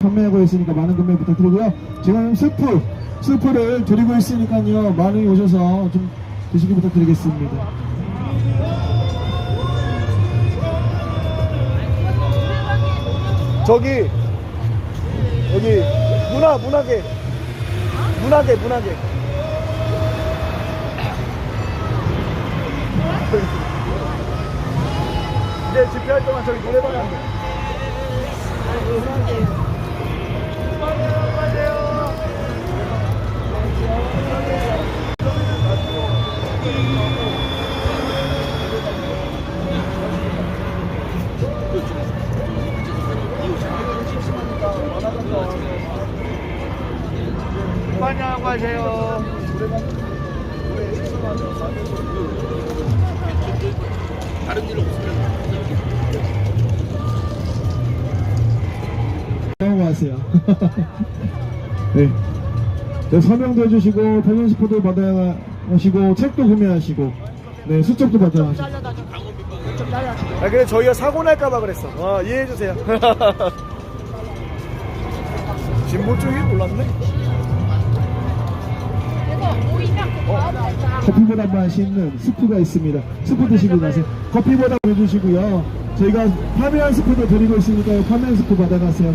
판매하고 있으니까 많은 구매 부탁드리고요. 지금 스프, 스프를 드리고 있으니까요. 많이 오셔서 좀 드시기 부탁드리겠습니다. 저기 여기 문화 문화계 문화계 문화계 이제 집회할 동안 저기 노래방 한대 환영하고 네. 네, 서명도 해주시고, 패션 스포도 받아가시고, 책도 구매하시고, 네, 수첩도 받아가시고. 아 그래 저희가 사고 날까봐 그랬어 어, 이해해주세요 진보 쪽이 몰랐네 커피보다 맛있는 스프가 있습니다. 스프 드시고 가세요. 커피보다 해주시고요. 저희가 파면 스프도 드리고 있으니까요. 파면 스프 받아가세요.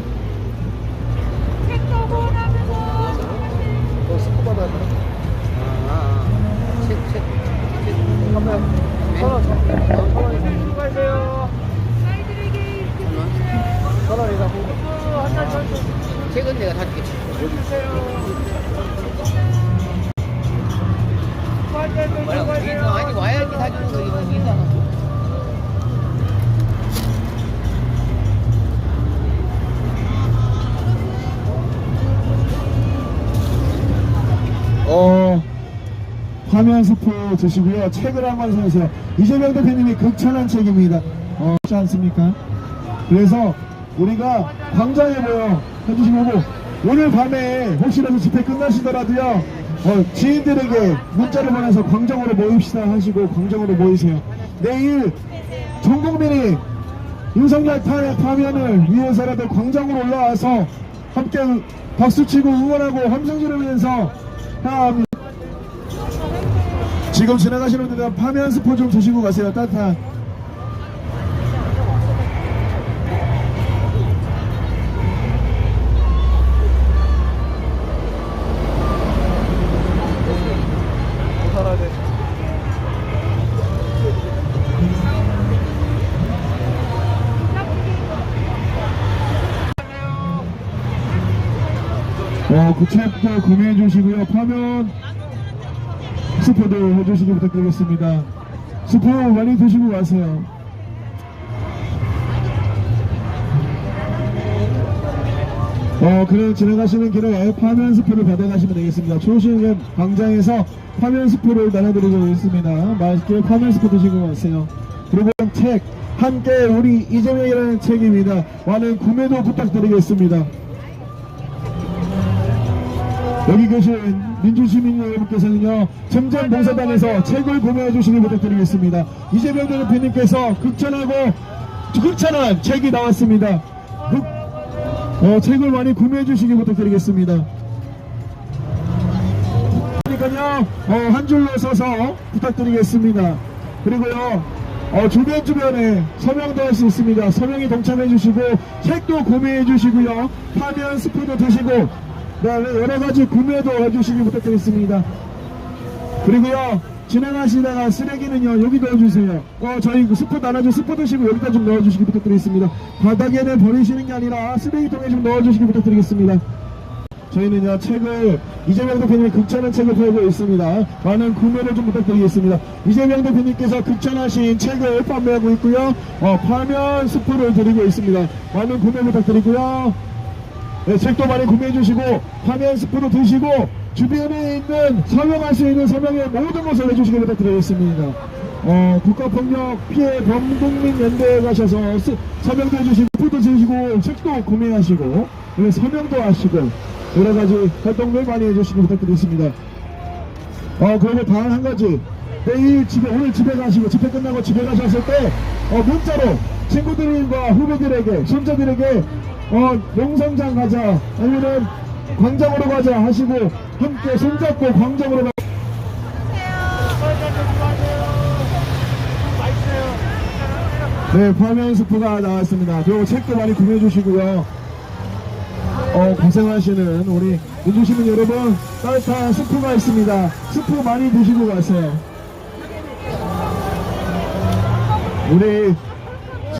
천원 내가 다 이거 아니 와야지 사주는 거 이거 이상. 어, 화면 스 프 드시고요. 책을 한권 사세요. 이재명 대표님이 극찬한 책입니다. 어, 그렇지 않습니까? 그래서 우리가 광장에 모여 해주시고 오늘 밤에 혹시라도 집회 끝나시더라도요. 어, 지인들에게 문자를 보내서 광장으로 모입시다 하시고 광장으로 모이세요. 내일 전 국민이 윤석열 파면을 위해서라도 광장으로 올라와서 함께 박수치고 응원하고 함성 지르면서 해야 합니다. 지금 지나가시는 분들 파면 스포 좀 드시고 가세요. 따뜻한. 돼 어, 그 구매해 주시고요. 파면 스포도 해주시기 부탁드리겠습니다. 스포 많이 드시고 가세요. 어, 그래 지나가시는 길에 파면 스포를 받아가시면 되겠습니다. 초신은 광장에서 파면 스포를 나눠드리고 있습니다. 맛있게 파면 스포 드시고 가세요. 그리고 책 함께 우리 이재명이라는 책입니다. 많은 구매도 부탁드리겠습니다. 여기 계신 민주시민 여러분께서는요, 점점 봉사단에서 책을 구매해 주시기 부탁드리겠습니다. 이재명 대표님께서 극찬하고 극찬한 책이 나왔습니다. 극- 어, 책을 많이 구매해 주시기 부탁드리겠습니다. 그러니까요, 어, 한 줄로 서서 부탁드리겠습니다. 그리고요, 어, 주변 주변에 서명도 할 수 있습니다. 서명에 동참해 주시고, 책도 구매해 주시고요, 파면 스프도 드시고, 그다음에 여러 가지 구매도 해주시기 부탁드리겠습니다. 그리고요, 지나가시다가 쓰레기는요, 여기 넣어주세요. 어, 저희 그 스포 나눠준 스포 드시고 여기다 좀 넣어주시기 부탁드리겠습니다. 바닥에는 버리시는 게 아니라 쓰레기통에 좀 넣어주시기 부탁드리겠습니다. 저희는요 책을 이재명 대표님이 극찬한 책을 팔고 있습니다. 많은 구매를 좀 부탁드리겠습니다. 이재명 대표님께서 극찬하신 책을 판매하고 있고요. 어, 파면 스프를 드리고 있습니다. 많은 구매 부탁드리고요. 네, 책도 많이 구매해 주시고 파면 스프도 드시고 주변에 있는 서명할 수 있는 서명의 모든 것을 해주시기 부탁드리겠습니다. 어, 국가폭력 피해 범국민 연대에 가셔서 스- 서명도 해주시고 스프도 드시고 책도 구매하시고 그리고 서명도 하시고 여러 가지 활동들 많이 해주시기 부탁드리겠습니다. 어, 그리고 다음 한 가지. 내일 집에, 오늘 집에 가시고, 집회 끝나고 집에 가셨을 때, 어, 문자로 친구들과 후배들에게, 손자들에게, 어, 명성장 가자, 아니면 광장으로 가자 하시고, 함께 손잡고 광장으로 가. 네, 파면 스프가 나왔습니다. 그리고 책도 많이 구매해 주시고요. 어, 고생하시는 우리 민주시민 여러분, 따뜻한 스프가 있습니다. 스프 많이 드시고 가세요. 우리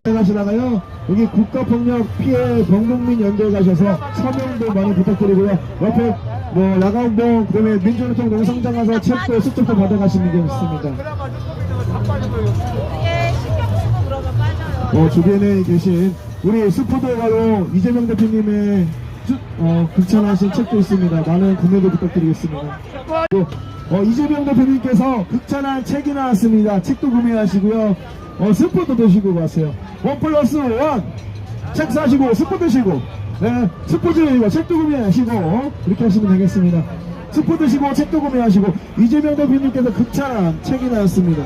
고생하시다가요, 여기 국가폭력 피해 범국민 연대 가셔서 서명도 많이 부탁드리고요. 옆에 뭐 야간봉, 그다음에 민주노총 농성장 가서 책도 수첩도 받아가시는 게 있습니다. 예, 신경 쓰고 그러면 빠져요. 어, 주변에 계신 우리 스포더가로 이재명 대표님의 주- 어, 극찬하신 책도 있습니다. 많은 구매도 부탁드리겠습니다. 또, 어, 이재명 대표님께서 극찬한 책이 나왔습니다. 책도 구매하시고요. 어, 스포도 드시고 가세요. 원 플러스 원! 책 사시고 스포 드시고 네, 스포 드시고 책도 구매하시고 이렇게 하시면 되겠습니다. 스포 드시고 책도 구매하시고 이재명 대표님께서 극찬한 책이 나왔습니다.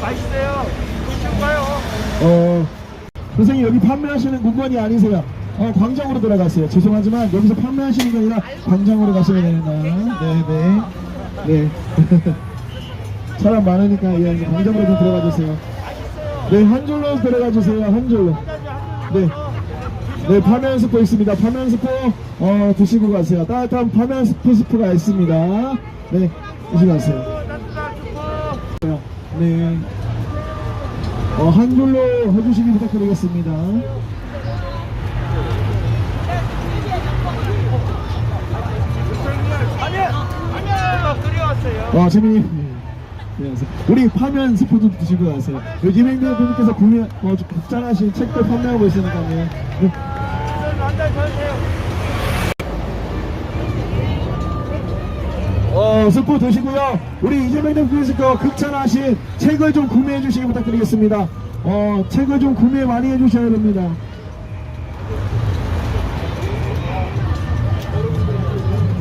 맛있어요. 드시고가요. 어, 선생님 여기 판매하시는 공간이 아니세요. 어, 광장으로 들어가세요. 죄송하지만 여기서 판매하시는 게 아니라 광장으로 가셔야 됩니다. 네, 네. 네. 사람 많으니까 예, 광장으로 좀 들어가 주세요. 네, 한 줄로 들어가 주세요. 한 줄로. 네. 네, 파면 스프 있습니다. 파면 스프 어, 드시고 가세요. 따뜻한 파면 스프 스프가 있습니다. 네, 드시고 가세요. 네. 어, 한 줄로 해주시기 부탁드리겠습니다. 아니야, 끓여왔어요. 와, 재민님. 우리 파면 스프도 드시고 가세요. 여기 김행대 대표님께서 구매, 어, 극찬하신 책도 판매하고 있으니까요. 네. 어, 스프 드시고요. 우리 이재명 대표님께서 극찬하신 책을 좀 구매해 주시기 부탁드리겠습니다. 어, 책을 좀 구매 많이 해 주셔야 됩니다.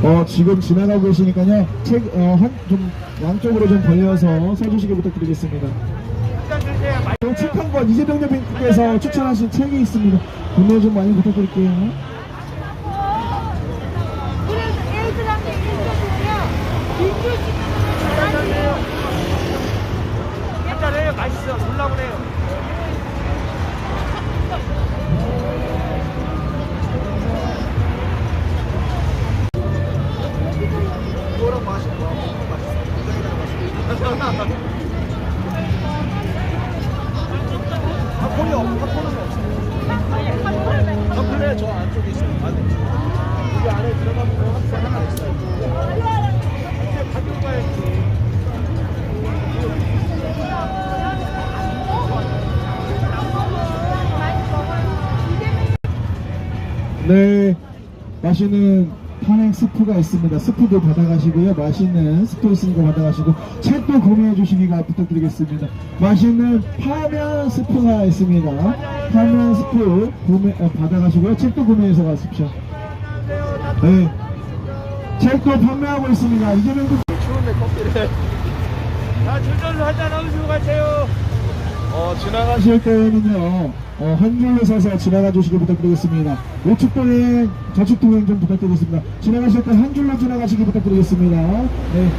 어, 지금 지나가고 계시니까요. 책, 어, 한, 좀, 양쪽으로 좀 벌려서 써주시기 부탁드리겠습니다. 한잔 주세요. 책한권 이재명 대표님께서 추천하신 책이 있습니다. 구매 좀 많이 부탁드릴게요. 한잔 해요. 맛있어. 놀라보네요. 뭐라고 맛있어? 네, 맛있는 탄핵 스프가 있습니다. 스프도 받아가시고요. 맛있는 스프 있으니까 받아가시고 책도 구매해 주시기가 부탁드리겠습니다. 맛있는 파면 스프가 있습니다. 파면 스프 구매 어, 받아가시고요. 책도 구매해서 가십시오. 네, 책도 판매하고 있습니다. 이재명 대 추운데 커피를. 자, 줄줄로 한잔 하시고 가세요. 어, 지나가실 때는요, 어, 한 줄로 서서 지나가 주시기 부탁드리겠습니다. 우측 동행, 좌측 동행 좀 부탁드리겠습니다. 지나가실 때 한 줄로 지나가시기 부탁드리겠습니다. 네.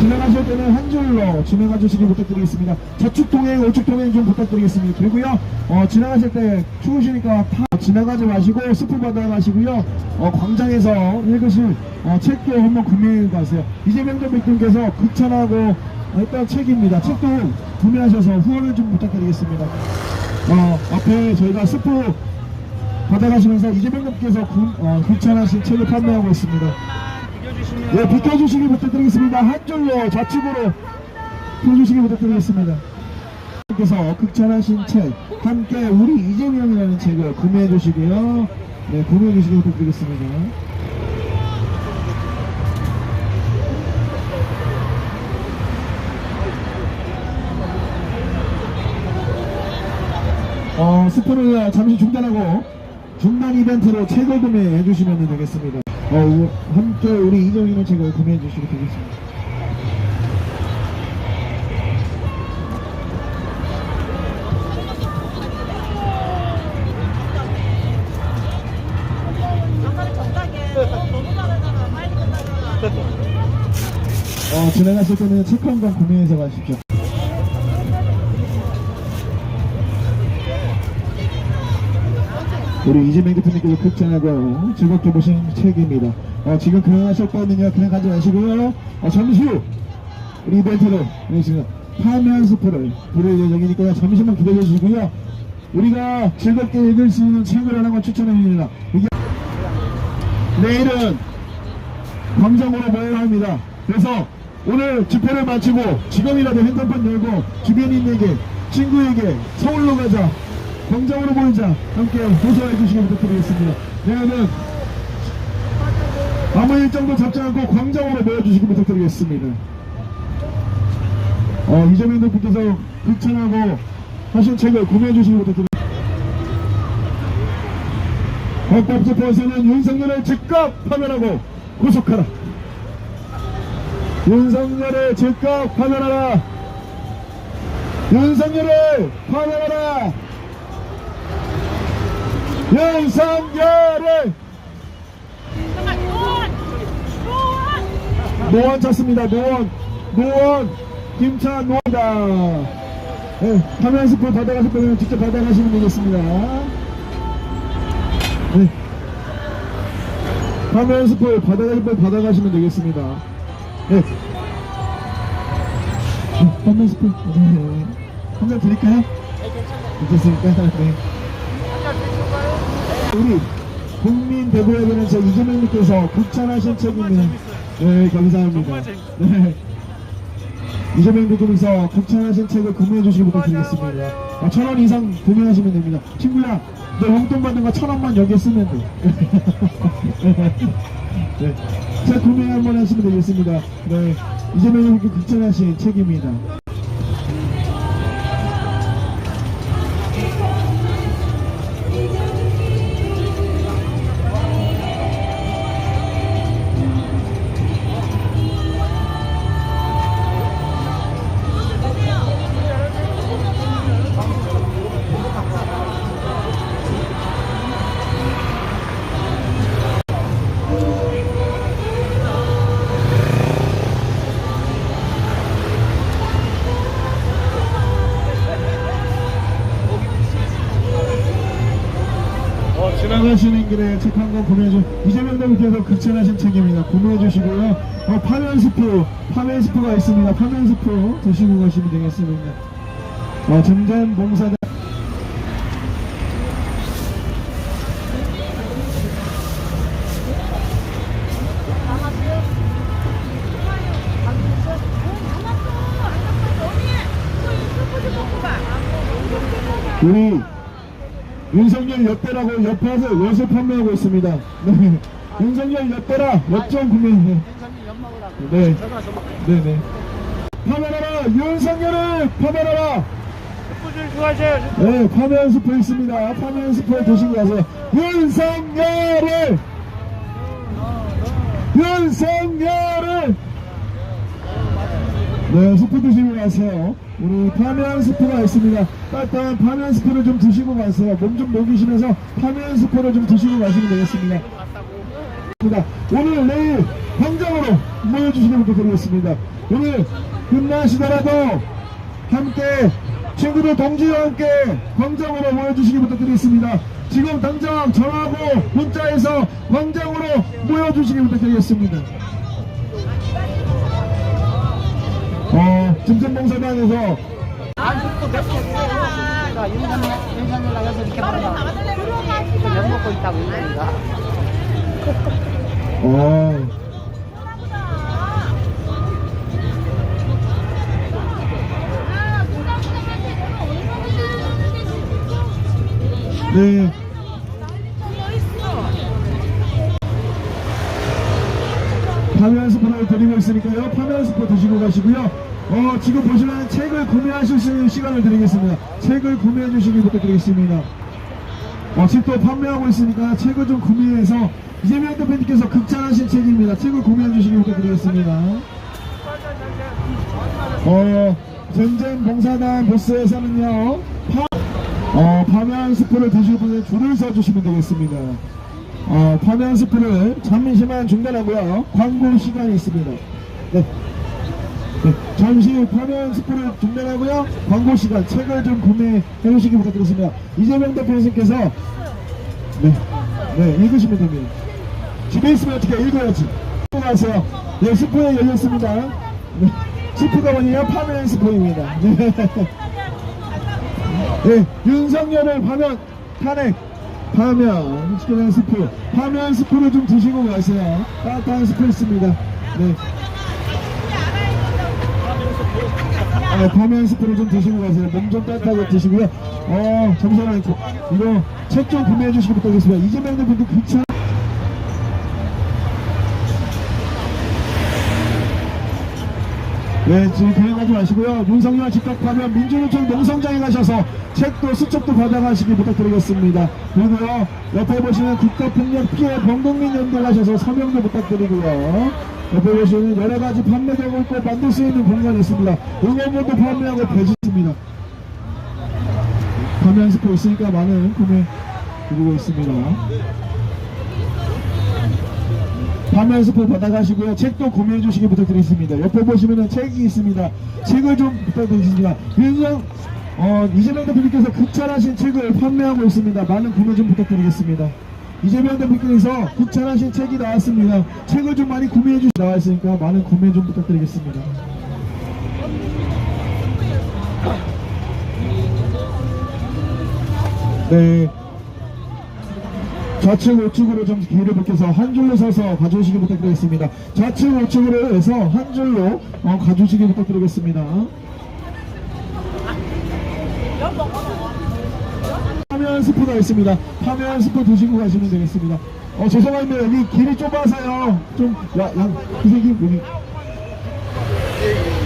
지나가실 때는 한 줄로 지나가 주시기 부탁드리겠습니다. 좌측 동행, 우측 동행 좀 부탁드리겠습니다. 그리고요, 어, 지나가실 때 추우시니까 타, 지나가지 마시고 스프 받아 가시고요, 어, 광장에서 읽으실 어, 책도 한번 구매해 가세요. 이재명 대표님께서 극찬하고 했던 책입니다. 책도 구매하셔서 후원을 좀 부탁드리겠습니다. 어, 앞에 저희가 스프 받아가시면서 이재명 대표께서 구, 어, 극찬하신 책을 판매하고 있습니다. 네, 비켜주시기 부탁드리겠습니다. 한 줄로 좌측으로 펴주시기 부탁드리겠습니다. 께서 극찬하신 책 함께 우리 이재명이라는 책을 구매해 주시고요. 네, 구매해 주시기 부탁드리겠습니다. 어, 스프를 잠시 중단하고 중단 이벤트로 최고 구매해 주시면 되겠습니다. 어, 함께 우리 이정희는 책을 구매해 주시면 되겠습니다. 어, 진행하실 때는 체크한 건 구매해서 가십시오. 우리 이재명 대표님께서 극찬하고 즐겁게 보신 책입니다. 어, 지금 거는요, 그냥 가지 마시고요. 어, 잠시 후, 우리 네, 지금 파면 스프를 부를 예정이니까요. 잠시만 기다려 주시고요. 우리가 즐겁게 읽을 수 있는 책을 하나만 추천해 드립니다. 이게 내일은 광장으로 모여야 합니다. 그래서 오늘 집회를 마치고 지금이라도 핸드폰 열고 주변인에게 친구에게 서울로 가자 광장으로 모이자 함께 호소해 주시기 부탁드리겠습니다. 내일은 아무 일정도 잡지 않고 광장으로 모여주시기 부탁드리겠습니다. 어, 이재명 대표께서 극찬하고 하신 책을 구매해 주시기 부탁드립니다. 헌법재판소는 윤석열을 즉각 파면하고 구속하라. 윤석열을 즉각 파면하라. 윤석열을 파면하라. 잠깐, 노원! 찾습니다. 노원, 노원, 김찬 노원이다. 네, 화면 스프 받아가실 분은 직접 받아가시면 되겠습니다. 네. 화면 스프 받아가실 분 받아가시면 되겠습니다. 네. 네, 화면 스프. 네. 한잔 드릴까요? 괜찮습니까? 네. 우리 국민 대한 저 이재명님께서 극찬하신 책입니다. 네, 감사합니다. 네. 이재명 대표님께서 극찬하신 책을 구매해 주시기 부탁드리겠습니다. 아, 천원 이상 구매하시면 됩니다. 친구야, 너 용돈 받는 거 천 원만 여기에 쓰면 돼. 네. 책 구매 한번 하시면 되겠습니다. 네. 이재명 대표님께 극찬하신 책입니다. 나가시는 길에 책 한 권 구매해 주 이재명 대표께서 극찬하신 책입니다. 구매해 주시고요. 어, 파면 스프, 파면 스프가 있습니다. 파면 스프 드시고 가시면 되겠습니다. 어, 점점 봉사자 우리 윤석열 엿대라고 옆에서 엿을 판매하고 있습니다. 네. 윤석열 엿대라 엿좀 구매해. 네. 네, 네. 파면하라! 윤석열을 파면하라! 좀 좋아하세요. 네, 파면 스프 있습니다. 파면 스프 드시고 가세요. 윤석열을! 윤석열을! 네, 스프 드시고 가세요. 우리 파면 스프가 있습니다. 따뜻한 파면 스프를 좀 드시고 가세요. 몸 좀 녹이시면서 파면 스프를 좀 드시고 가시면 되겠습니다. 오늘 내일 광장으로 모여주시기 부탁드리겠습니다. 오늘 끝나시더라도 함께 친구들 동지와 함께 광장으로 모여주시기 부탁드리겠습니다. 지금 당장 전화하고 문자에서 광장으로 모여주시기 부탁드리겠습니다. 어, 증전봉사단에서 윤석열 나가서 이렇게 말하면 엿 먹고 있다고 이러니까. 어, 네. 파면 스프를 드리고 있으니까요. 파면 스프 드시고 가시고요. 어, 지금 보시면 책을 구매하실 수 있는 시간을 드리겠습니다. 책을 구매해 주시기 부탁드리겠습니다. 어, 책도 판매하고 있으니까 책을 좀 구매해서 이재명 대표님께서 극찬하신 책입니다. 책을 구매해 주시기 부탁드리겠습니다. 어, 전쟁 봉사단 부스에서는요, 파, 어, 파면 스프를 드실 분은 줄을 서주시면 되겠습니다. 어, 파면 스프를 잠시만 중단하고요. 광고 시간이 있습니다. 네. 네, 잠시 화면 스프를 중단하고요. 광고 시간 책을 좀 구매해 주시기 부탁드리겠습니다. 이재명 대표님께서 네, 네 읽으시면 됩니다. 집에 있으면 어떻게 읽어야지. 안녕하세요. 네, 스포에 열렸습니다. 네, 스포가 뭐냐면 파면 스포입니다. 네. 네, 윤석열을 파면 탄핵, 파면 시켜낸 스프, 파면 스프를 좀 드시고 가세요. 따뜻한 스프 있습니다. 네. 아, 파면 스프를 좀 드시고 가세요. 몸 좀 따뜻하게 드시고요. 어, 잠시만요. 이거 책 좀 구매해 주시기 부탁드리겠습니다. 이재명 대표도 귀찮 네, 지금 그냥하지 마시고요. 윤석열 집합하면 민주노총 농성장에 가셔서 책도 수첩도 받아가시기 부탁드리겠습니다. 그리고요, 옆에 보시면 국가폭력 피해 범국민 연대 가셔서 서명도 부탁드리고요. 옆에 보시면 여러 가지 판매되고 있고 만들 수 있는 공간이 있습니다. 응원물도 판매하고 배지입니다. 가면 스포 있으니까 많은 구매 드리고 있습니다. 화면 스포 받아가시고요. 책도 구매해 주시기 부탁드리겠습니다. 옆에 보시면은 책이 있습니다. 책을 좀 부탁드리겠습니다. 윤석, 어, 이재명 대표님께서 극찬하신 책을 판매하고 있습니다. 많은 구매 좀 부탁드리겠습니다. 이재명 대표님께서 극찬하신 책이 나왔습니다. 책을 좀 많이 구매해 주시 나와 있으니까 많은 구매 좀 부탁드리겠습니다. 네. 좌측 우측으로 좀 길을 벗겨서 한 줄로 서서 가주시기 부탁드리겠습니다. 좌측 우측으로 해서 한 줄로 어, 가주시기 부탁드리겠습니다. 파면 스프가 있습니다. 파면 스프 드시고 가시면 되겠습니다. 어 죄송한데 여기 길이 좁아서요. 좀 야, 야, 그 새끼 여기